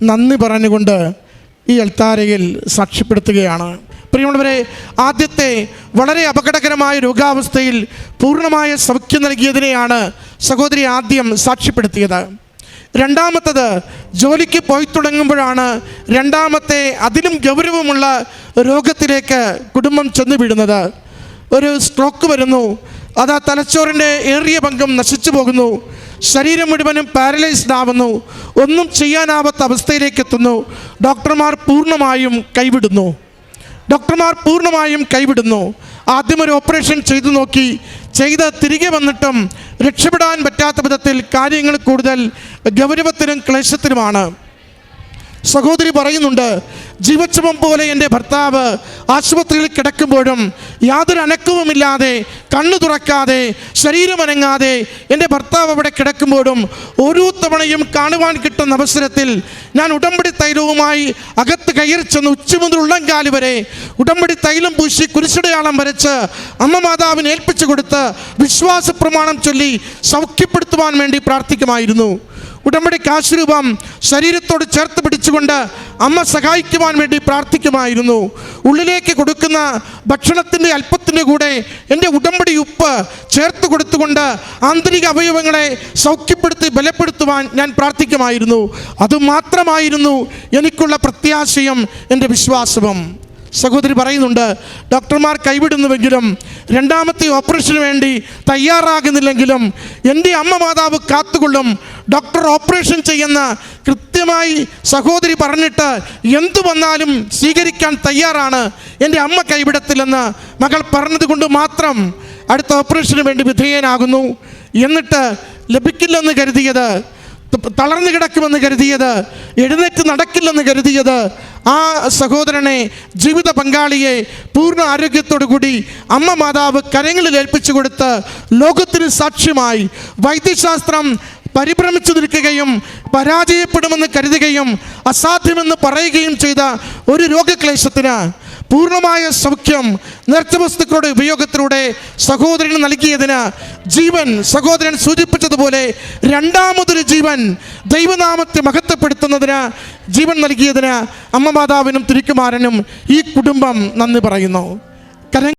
Speaker 6: നന്ദി പറഞ്ഞുകൊണ്ട് ഈ അൽത്താരയിൽ സാക്ഷ്യപ്പെടുത്തുകയാണ്. പ്രിയമുള്ളവരെ ആദ്യത്തെ വളരെ അപകടകരമായ രോഗാവസ്ഥയിൽ പൂർണമായ സൗഖ്യം നൽകിയതിനെയാണ് സഹോദരി ആദ്യം സാക്ഷ്യപ്പെടുത്തിയത്. രണ്ടാമത്തത് ജോലിക്ക് പോയി തുടങ്ങുമ്പോഴാണ് രണ്ടാമത്തെ അതിലും ഗൗരവമുള്ള രോഗത്തിലേക്ക് കുടുംബം ചെന്നു വീഴുന്നത് ഒരു സ്ട്രോക്ക് വരുന്നു അത് ആ തലച്ചോറിന്റെ ഏറിയ പങ്കും നശിച്ചു പോകുന്നു. ശരീരം മുഴുവനും പാരലൈസ്ഡ് ആവുന്നു. ഒന്നും ചെയ്യാനാവാത്ത അവസ്ഥയിലേക്ക് എത്തുന്നു. ഡോക്ടർമാർ പൂർണമായും കൈവിടുന്നു. ഡോക്ടർമാർ പൂർണമായും കൈവിടുന്നു. ആദ്യം ഒരു ഓപ്പറേഷൻ ചെയ്തു നോക്കി. ചെയ്ത് തിരികെ വന്നിട്ടും രക്ഷപ്പെടാൻ പറ്റാത്ത വിധത്തിൽ കാര്യങ്ങൾ കൂടുതൽ ഗൗരവത്തിനും ക്ലേശത്തിനുമാണ് സഹോദരി പറയുന്നുണ്ട് ജീവച്ചമം പോലെ എന്റെ ഭർത്താവ് ആശുപത്രിയിൽ കിടക്കുമ്പോഴും യാതൊരു അനക്കവുമില്ലാതെ കണ്ണു തുറക്കാതെ ശരീരമനങ്ങാതെ എന്റെ ഭർത്താവ് അവിടെ കിടക്കുമ്പോഴും ഓരോ തവണയും കാണുവാൻ കിട്ടുന്ന അവസരത്തിൽ ഞാൻ ഉടമ്പടി തൈലവുമായി അകത്ത് കയറി ചെന്ന് ഉച്ച മുതൽ ഉള്ളംകാൽ വരെ ഉടമ്പടി തൈലം പൂശി കുരിശടയാളം വരച്ച് അമ്മ മാതാവിനേൽപ്പിച്ചു കൊടുത്ത് വിശ്വാസ പ്രമാണം ചൊല്ലി സൗഖ്യപ്പെടുത്തുവാൻ വേണ്ടി പ്രാർത്ഥിക്കുമായിരുന്നു. ഉടമ്പടി ആശ്രൂപം ശരീരത്തോട് ചേർത്ത് പിടിച്ചുകൊണ്ട് അമ്മ സഹായിക്കുവാൻ വേണ്ടി പ്രാർത്ഥിക്കുമായിരുന്നു. ഉള്ളിലേക്ക് കൊടുക്കുന്ന ഭക്ഷണത്തിന്റെ അല്പത്തിന്റെ കൂടെ എന്റെ ഉടമ്പടി ഉപ്പ് ചേർത്ത് കൊടുത്തുകൊണ്ട് ആന്തരിക അവയവങ്ങളെ സൗഖ്യപ്പെടുത്തി ബലപ്പെടുത്തുവാൻ ഞാൻ പ്രാർത്ഥിക്കുമായിരുന്നു. അതുമാത്രമായിരുന്നു എനിക്കുള്ള പ്രത്യാശയും എന്റെ വിശ്വാസവും. സഹോദരി പറയുന്നുണ്ട് ഡോക്ടർമാർ കൈവിടുന്നുവെങ്കിലും രണ്ടാമത്തെ ഓപ്പറേഷന് വേണ്ടി തയ്യാറാകുന്നില്ലെങ്കിലും എന്റെ അമ്മ മാതാവ് കാത്തുകൊള്ളും. ഡോക്ടർ ഓപ്പറേഷൻ ചെയ്യുന്ന കൃത്യമായി സഹോദരി പറഞ്ഞിട്ട് എന്തു വന്നാലും സ്വീകരിക്കാൻ തയ്യാറാണ്. എന്റെ അമ്മ കൈവിടത്തില്ലെന്ന് മകൾ പറഞ്ഞതുകൊണ്ട് മാത്രം അടുത്ത ഓപ്പറേഷന് വേണ്ടി വിധേയനാകുന്നു. എന്നിട്ട് ലഭിക്കില്ലെന്ന് കരുതിയത് തളർന്നു കിടക്കുമെന്ന് കരുതിയത് എഴുന്നേറ്റ് നടക്കില്ലെന്ന് കരുതിയത് ആ സഹോദരനെ ജീവിത പങ്കാളിയെ പൂർണ ആരോഗ്യത്തോടു കൂടി അമ്മ മാതാവ് കരങ്ങളിൽ ഏൽപ്പിച്ചു കൊടുത്ത് ലോകത്തിന് സാക്ഷ്യമായി വൈദ്യശാസ്ത്രം പരിഭ്രമിച്ചു നിൽക്കുകയും പരാജയപ്പെടുമെന്ന് കരുതുകയും അസാധ്യമെന്ന് പറയുകയും ചെയ്ത ഒരു രോഗക്ലേശത്തിന് പൂർണമായ സൗഖ്യം നേർച്ചവസ്തുക്കളുടെ ഉപയോഗത്തിലൂടെ സഹോദരൻ നൽകിയതിന് ജീവൻ സഹോദരൻ സൂചിപ്പിച്ചതുപോലെ രണ്ടാമതൊരു ജീവൻ ദൈവനാമത്തെ മഹത്വപ്പെടുത്തുന്നതിന് ജീവൻ നൽകിയതിന് അമ്മമാതാവിനും മാതാവിനും തിരുക്കുമാരനും ഈ കുടുംബം നന്ദി പറയുന്നു.